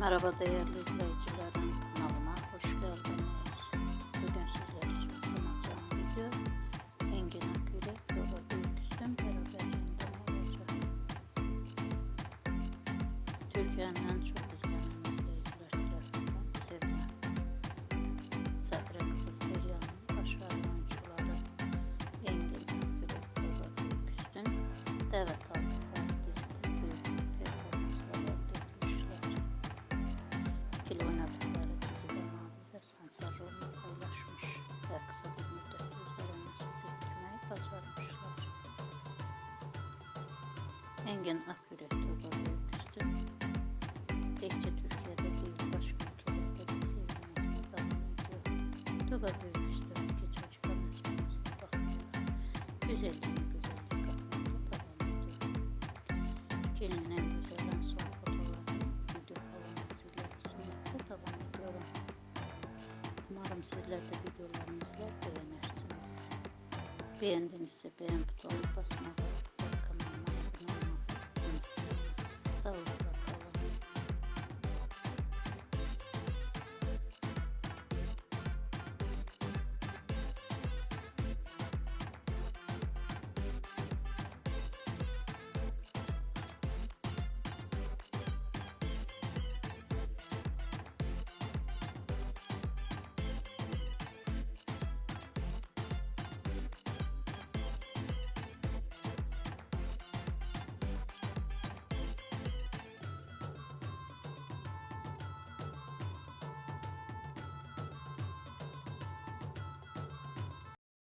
Merhaba değerli izleyicilerim kanalıma hoş geldiniz. Bugün sizler için sunacağım video Engin Akül'e Yola Büyüküstün beraberliğinden olacak. Türkiye'nin en çok izlenen izleyiciler tarafından sevilen Sadra Kızı serialinin başarılı oyuncuları Engin Akül'e Yola Büyüküstün Devet ve kısa bir müddet yüzlerini sürdürmeyi başarmışlar. Engin Akürek Tuğba Büyüküstün Tekçe Türkiye'de değil başka ülkelerde de sevilmekte devam ediyor. Tuğba Büyüküstün iki çocuk anlaşmasına bakmıyorlar. Güzelliğini güzellik katmakta devam ediyor. Gelinin Umarım sizler de videolarımızla beğenirsiniz. Beğendinizse beğen butonuna basmayı